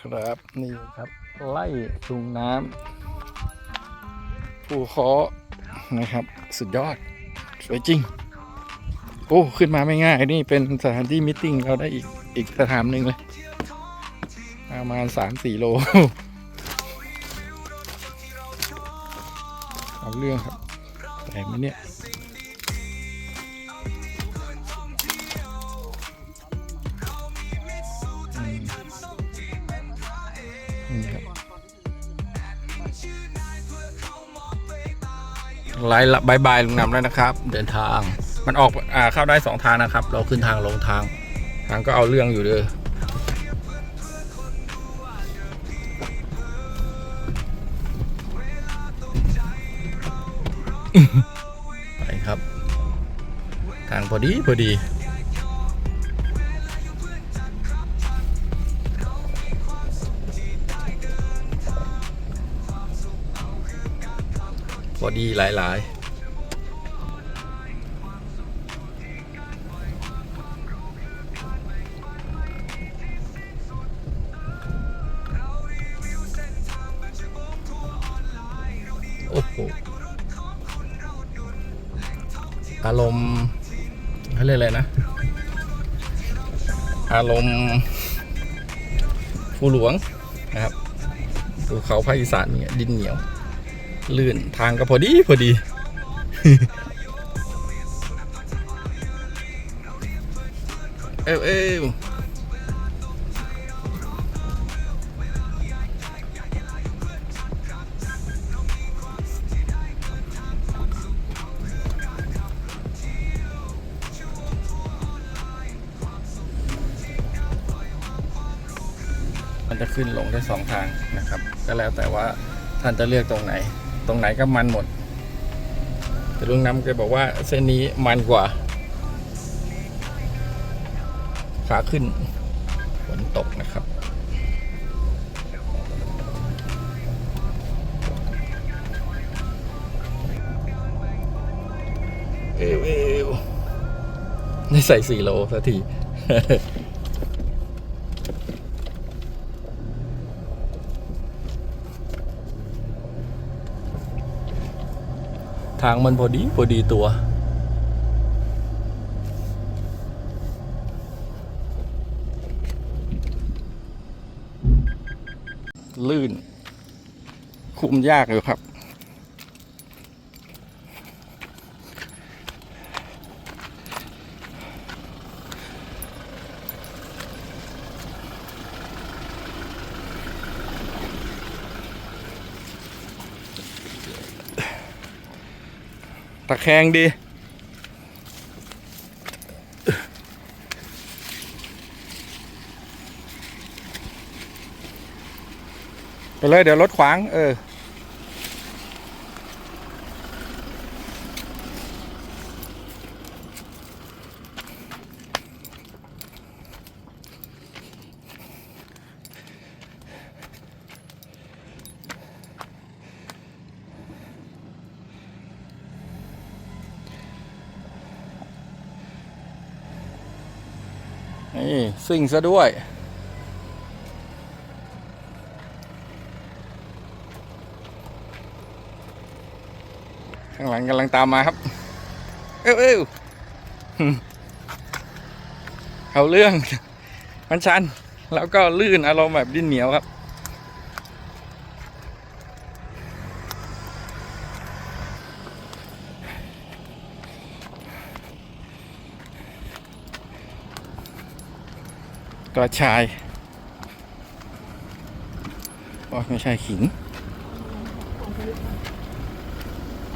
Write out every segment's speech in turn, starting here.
ครับนี่ครับ ไล่ลุงน้ำภูเคาะนะครับ สุดยอด สวยจริง โอ้ขึ้นมาไม่ง่าย นี่เป็นสถานที่มิทติ้งเราได้อีกอีกสถานหนึ่งเลยประมาณสามสี่โลเอาเรื่องครับแต่มันเนี่ย ไลน์ละบายบายลุงนำแล้วนะครับ เดินทางมันออกอ่าเข้าได้สองทางนะครับ เราขึ้นทางลงทาง ทางก็เอาเรื่องอยู่เด้อไปครับ ทางพอดีพอดี ดีหลายๆ โอ้โห อารมณ์เขาเรียกอะไรนะ อารมณ์ภูหลวงนะครับภูเขาภาคอีสานเนี่ยดินเหนียว ลื่นทางก็พอดีพอดี เอ้วเอ้วมันจะขึ้นลงได้สองทางนะครับ ก็แล้วแต่ว่าท่านจะเลือกตรงไหน ตรงไหนก็มันหมด แต่ลุงน้ำแกบอกว่าเส้นนี้มันกว่า ขาขึ้นฝนตกนะครับเอวเอวได้ใส่สี่โลสักที ทางมันพอดีพอดีตัว ลื่น คุมยากอยู่ครับ ตะแคงดี ไปเลยเดี๋ยวรถขวาง เออ นี่ ซิ่งซะด้วย ข้างหลังกำลังตามมาครับ เอ้วเอ้วเอาเรื่อง มันชัน แล้วก็ลื่นอารมณ์แบบดิ้นเหนียวครับ กระชายโอ้ไม่ใช่ขิง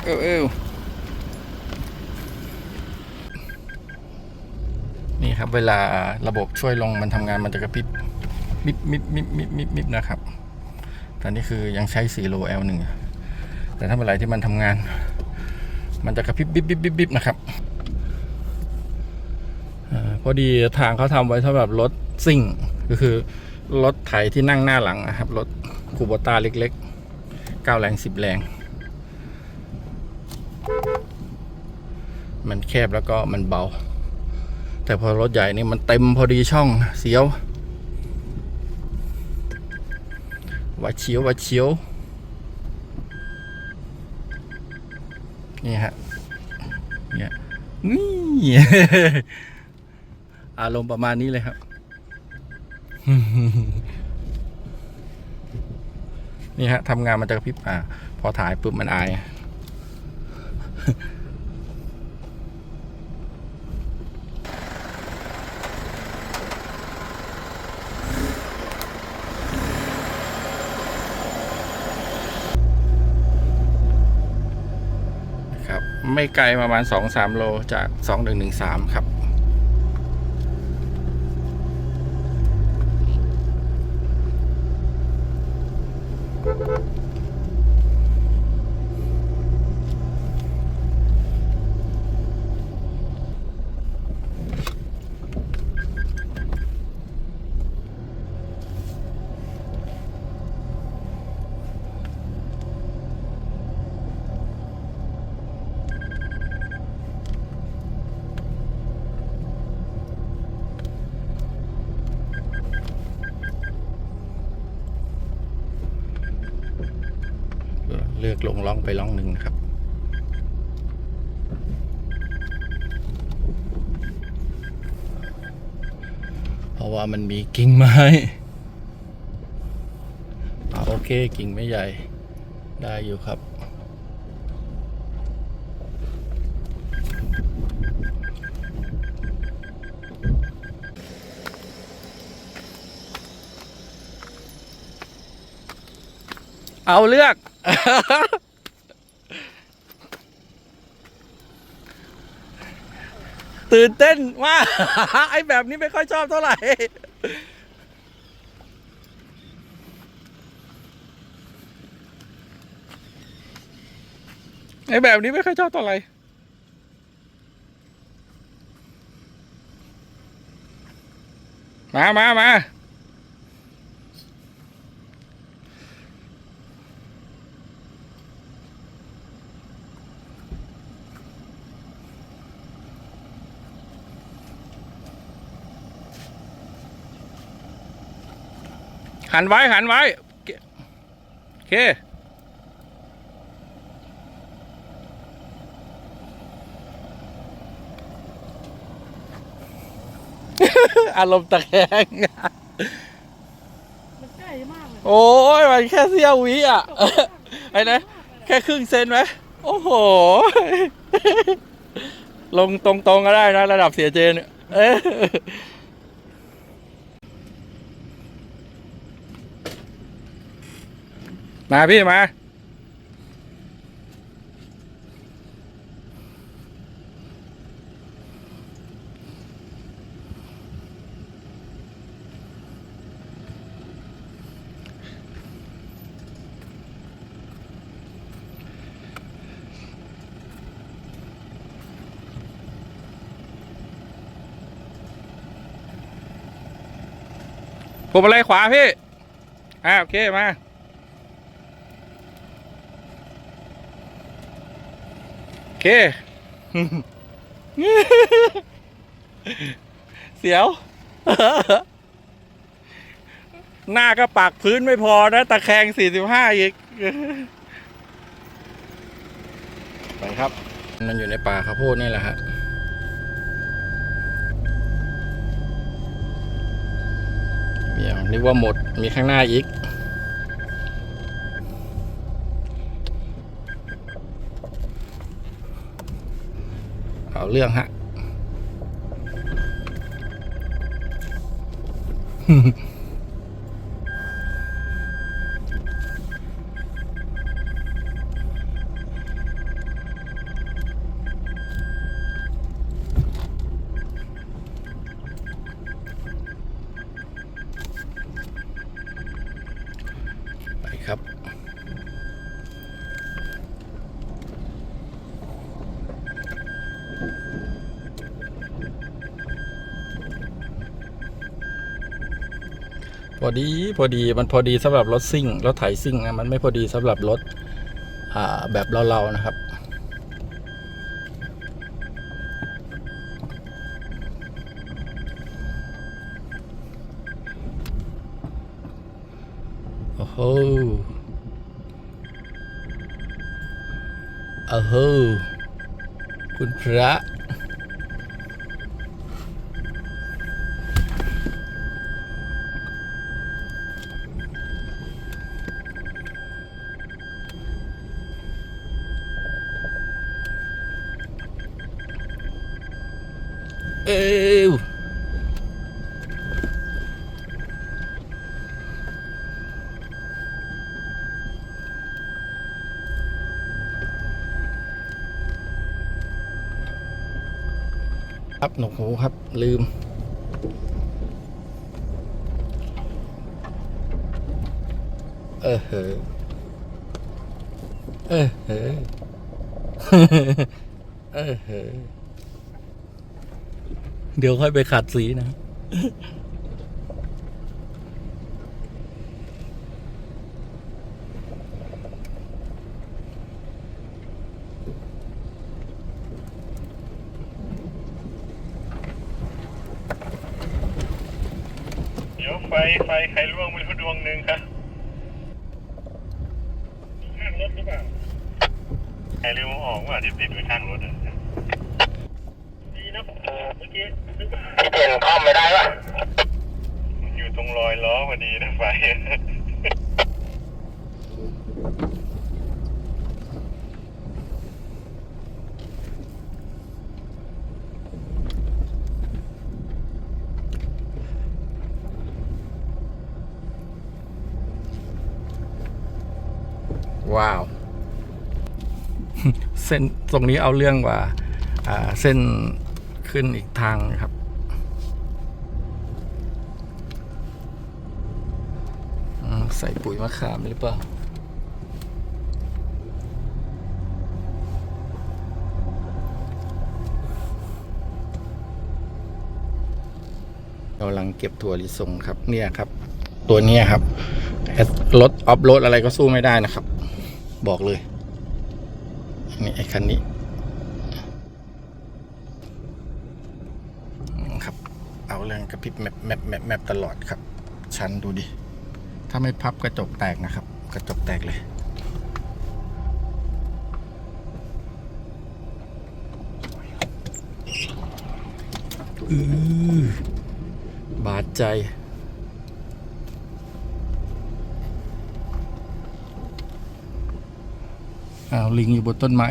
เอวเอวนี่ครับเวลาระบบช่วยลงมันทำงานมันจะกระพริบมิบมิบมิบมิบมิบมิบนะครับ ตอนนี้คือยังใช้4โล L หนึ่งแต่ถ้าเมื่อไหร่ที่มันทำงาน มันจะกระพริบบิบบิบบิบบิบนะครับอาพอดีทางเขาทำไว้สำหรับรถ ซิ่ง ก็คือรถไถที่นั่งหน้าหลังนะครับ รถคูโบต้าเล็กๆ9แรง10 แรง มันแคบแล้วก็มันเบา แต่พอรถใหญ่นี่มันเต็มพอดีช่องเสียววัดเฉียววัดเฉียวนี่ฮะเนี่ยนี่อารมณ์ประมาณนี้เลยครับ นี่ฮะทำงานมันจะกระพริบอ่าพอถ่ายปุ๊บมันอายครับไม่ไกลประมาณ 2-3 โลจาก 2113 ครับ เลือกลงล่องไปล่องหนึ่งครับ เพราะว่ามันมีกิ่งไม้อาโอเคกิ่งไม่ใหญ่ได้อยู่ครับ เอาเลือก ตื่นเต้นมากไอ้แบบนี้ไม่ค่อยชอบเท่าไหร่ ไอ้แบบนี้ไม่ค่อยชอบเท่าไหร่มามามา หันไว้ หันไว้ โอเค อารมณ์ตะแคง มันใกล้มากเลยโอ้ยมันแค่เสี้ยววิอะ ไอ้นะ แค่ครึ่งเซนไหม โอ้โห ลงตรงๆก็ได้นะ ระดับเสียเจนเนี่ยเอ้ย มาพี่มา ผมอะไรขวาพี่ อ่าโอเคมา โอ เค เสียว หน้าก็ปักพื้นไม่พอนะตะแคง45อีก ไปครับ มันอยู่ในป่าข้าวโพดนี่แหละฮะเดี๋ยวนึกว่าหมดมีข้างหน้าอีก เอาเรื่องฮะ พอดีพอดีมันพอดีสำหรับรถซิ่งรถไถซิ่งนะมันไม่พอดีสำหรับรถอ่าแบบเราๆนะครับ โอ้โหโอ้โหคุณพระ เอวครับหนวกหูครับ ลืม เออเหอะเออเหอะเออเหอะ เดี๋ยวค่อยไปขัดสีนะ เดี๋ยวไฟไฟใครร่วงไม่รู้ดวงหนึ่งครับข้างรถหรือเปล่าใครลืมเออกว่าที่ติดไว้ข้างรถอะดีนะเมื่อกี้ เปลี่ยนคอมไม่ได้ปะอยู่ตรงรอยล้อพอดีนะไฟ ว้าว เส้นตรงนี้เอาเรื่องกว่าอ่าเส้น ขึ้นอีกทางครับ ใส่ปุ๋ยมะขามหรือเปล่ากำลังเก็บถั่วลิสงครับ เนี่ยครับ ตัวนี้ครับรถออฟโรดอะไรก็สู้ไม่ได้นะครับ บอกเลยนี่ไอ้คันนี้อืมครับ เอาเรื่องกระพริบแมปแมปแมปแมปตลอดครับ ชั้นดูดิ ถ้าไม่พับกระจกแตกนะครับ กระจกแตกเลยอือบาดใจ อ้าว ลิงอยู่บนต้นไม้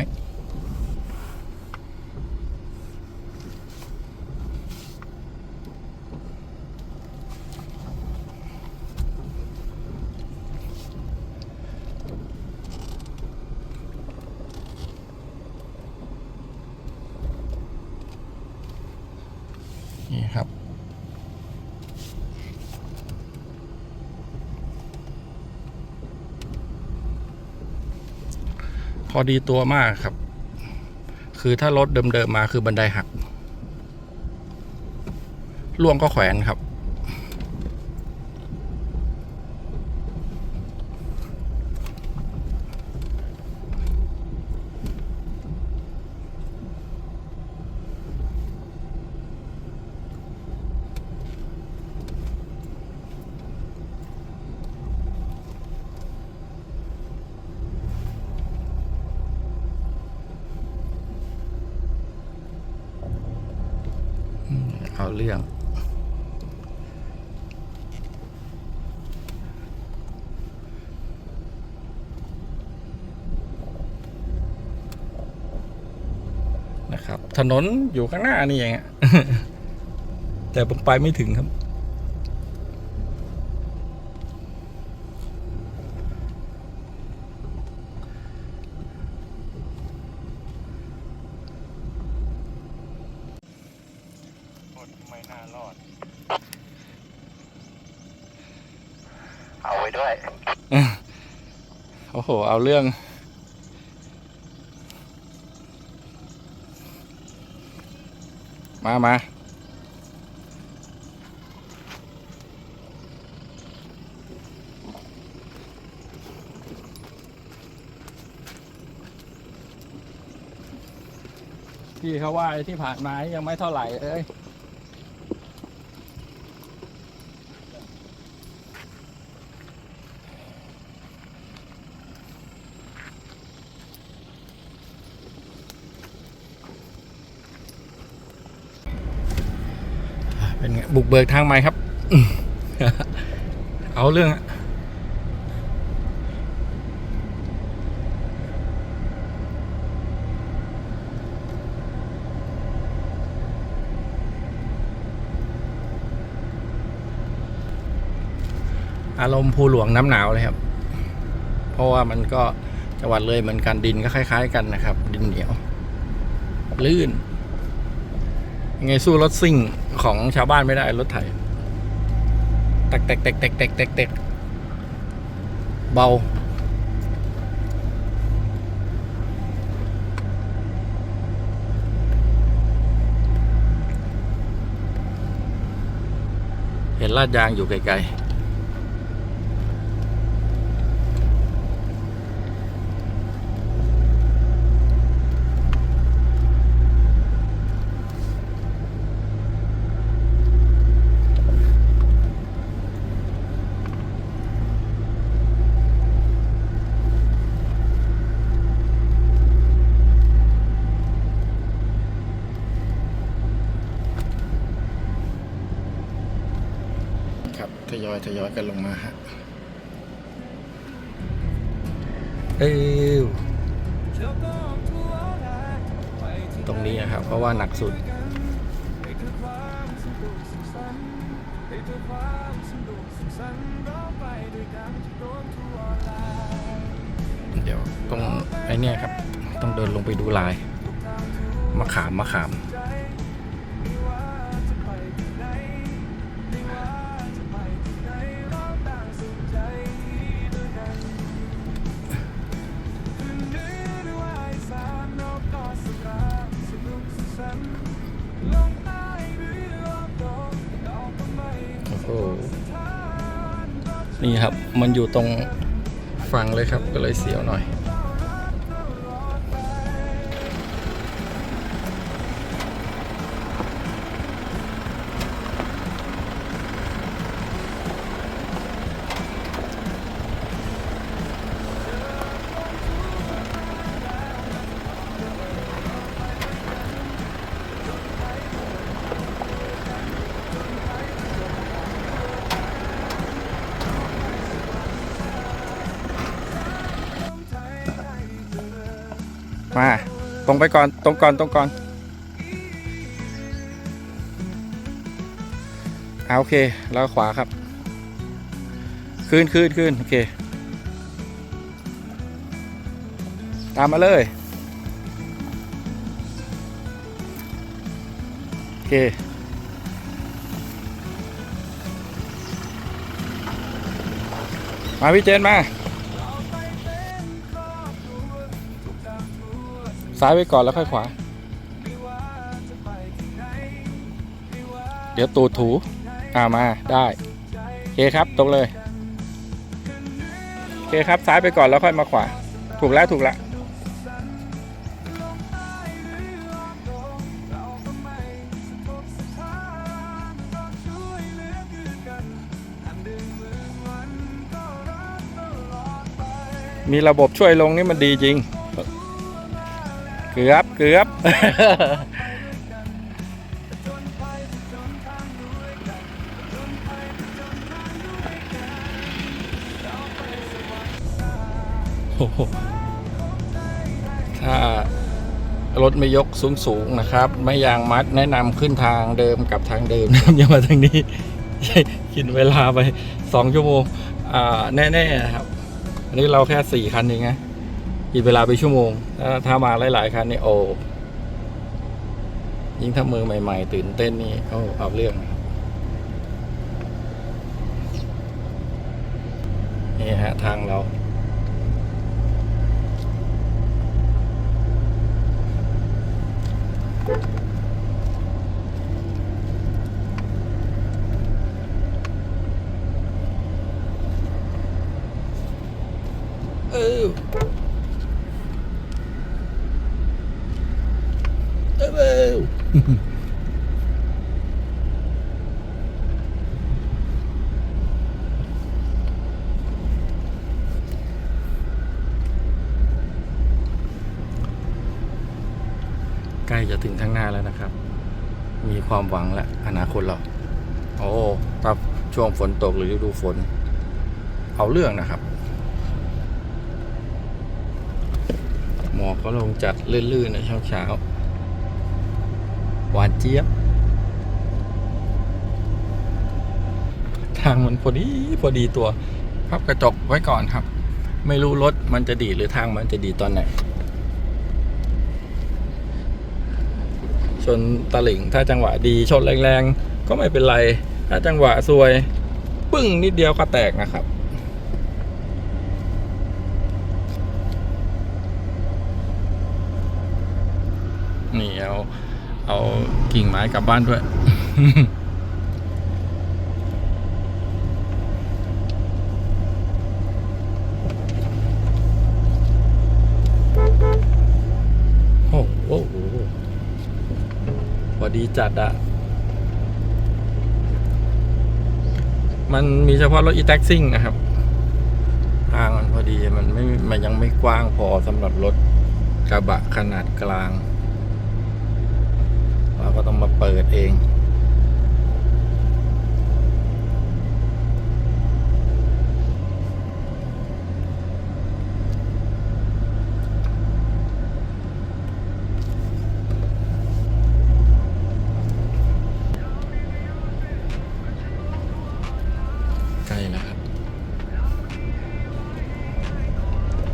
พอดีตัวมากครับ คือถ้ารถเดิมๆมาคือบันไดหักล่วงก็แขวนครับ ถนนอยู่ข้างหน้านี่เองอะแต่ผมไปไม่ถึงครับโคตรไม่น่ารอด เอาไว้ด้วย โอ้โห เอาเรื่อง มามาพี่เขาว่าที่ผ่านมายังไม่เท่าไหร่เอ้ย บุกเบิกทางใหม่ครับ เอาเรื่องอารมณ์ภูหลวงน้ำหนาวเลยครับ เพราะว่ามันก็จังหวัดเลยเหมือนกันดินก็คล้าย ๆ กันนะครับ ดินเหนียว ลื่นยังไงสู้รถซิ่ง ของชาวบ้านไม่ได้รถไถแตกแตกแตกแตกแตกแตกแตกเบา เห็นลาดยางอยู่ไกลๆ อยทยอยกันลงมาฮะเออตรงนี้นะครับ เพราะว่าหนักสุด เดี๋ยวตรงไอเนี่ยครับ ต้องเดินลงไปดูลายมะขามมะขาม นี่ครับ มันอยู่ตรงฝั่งเลยครับก็เลยเสียวหน่อย ไปก่อนตรงก่อนตรงก่อนเอาโอเค แล้วขวาครับขึ้นขึ้นขึ้นโอเค ตามมาเลย โอเค มาพี่เจนมา ซ้ายไปก่อนแล้วค่อยขวา เดี๋ยวตูดถูอ่ามาได้โอเคครับตรงเลยโอเคครับซ้ายไปก่อนแล้วค่อยมาขวา ถูกแล้วถูกแล้วมีระบบช่วยลงนี่มันดีจริง กือบเกือบโอ้โหถ้ารถไม่ยกสูงสูงนะครับ ไม่ยางมัดแนะนำขึ้นทางเดิมกับทางเดิมนะอย่ามาทางนี้กินเวลาไปสองชั่วโมงแน่ๆนะครับ อันนี้เราแค่สี่คันเองนะ กินเวลาไปชั่วโมงถ้าถ้ามาหลาย ๆ คันนี่โอ้ยิ่งถ้ามือใหม่ ๆ ตื่นเต้นนี่โอ้เอาเรื่องนี่ฮะ ทางเรา เออ เออเออ ใกล้จะถึงข้างหน้าแล้วนะ ความหวังและอนาคตเรา โอ้ถ้าช่วงฝนตกหรือฤดูฝน เอาเรื่องนะครับ หมอกก็ลงจัดลื่นๆในเช้าเช้าๆหวานเจี๊ยบ ทางมันพอดีพอดีตัวพับกระจกไว้ก่อนครับ ไม่รู้รถมันจะดีดหรือทางมันจะดีตอนไหน นตะหลิงถ้าจังหวะดีชนแรงๆ ก็ไม่เป็นไร ถ้าจังหวะซวย ปึ้งนิดเดียวก็แตกนะครับนี่เอาเอากิ่งไม้กลับบ้านด้วย โอ้โหพอดี จัดอะมันมีเฉพาะรถอีแท็กซิ่งนะครับ ทางมันพอดีมันไม่ มันยังไม่กว้างพอสำหรับรถกระบะขนาดกลาง เราก็ต้องมาเปิดเอง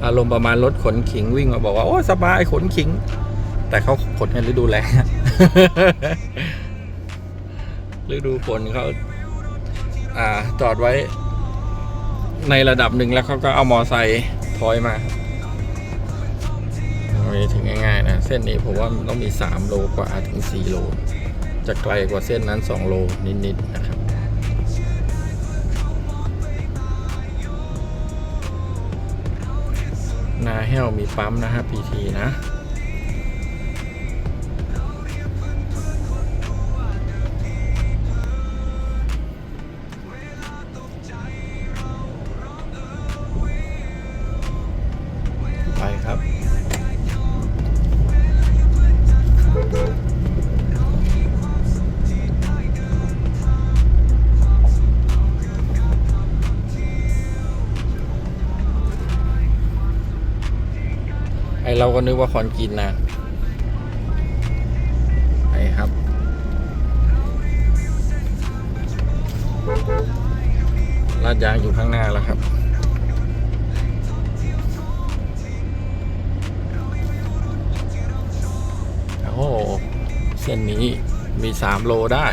อารมณ์ประมาณรถขนขิงวิ่งมาบอกว่า โอ้สบายขนขิง แต่เขาขนกันฤดูแล้งฤดูฝนเขาอ่าจอดไว้ ในระดับหนึ่งแล้วเขาก็เอามอไซค์ถอยมาไม่ถึงง่ายๆนะ เส้นนี้ผมว่ามันต้องมี 3 โลกว่าถึง 4 โล จะไกลกว่าเส้นนั้น 2 โลนิดๆนะ นาแห้วมีปั๊มนะฮะพีทีนะ ก็นึกว่าคอนกินนะไปครับ ลาดยางอยู่ข้างหน้าแล้วครับโอ้เส้นนี้มีสามโลได้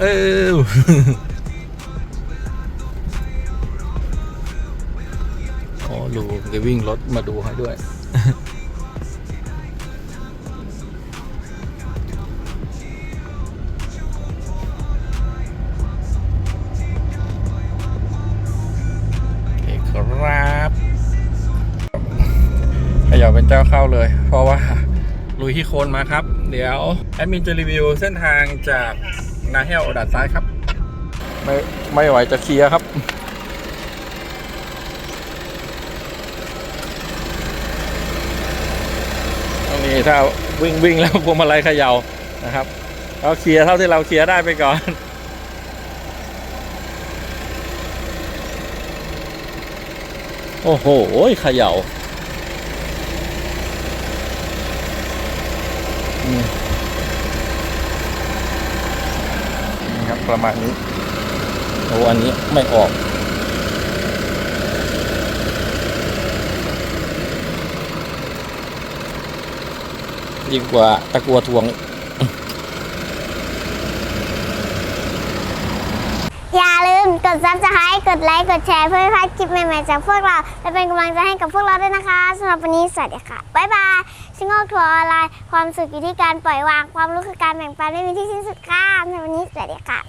เอออ๋อดูแกวิ่งรถมาดูให้ด้วยโอเคครับขยับเป็นเจ้าเข้าเลย เพราะว่าลุยที่โคนมาครับ เดี๋ยว แอดมินจะรีวิวเส้นทางจาก นาเฮลด่านซ้ายครับ ไม่ไม่ไหวจะเคลียร์ครับ ตรงนี้ถ้าวิ่งวิ่งแล้วพวงมาลัยเขย่านะครับเราเคลียร์เท่าที่เราเคลียร์ได้ไปก่อนโอ้โหเขย่าอืมนี่ครับ ประมาณนี้โอ้อันนี้ไม่ออกยิ่งกว่าตะกัวทวง อย่าลืมกด subscribe กดไลค์ กดแชร์เพื่อไม่พลาดคลิปใหม่ๆจากพวกเรา และเป็นกำลังใจให้กับพวกเราด้วยนะคะสำหรับวันนี้สวัสดีค่ะ บ๊ายบายชิงโง่ทัวร์ออนไลน์ ความสุขอยู่ที่การปล่อยวาง ความรู้คือการแบ่งปันไม่มีที่สิ้นสุดค่ะในวันนี้สวัสดีค่ะ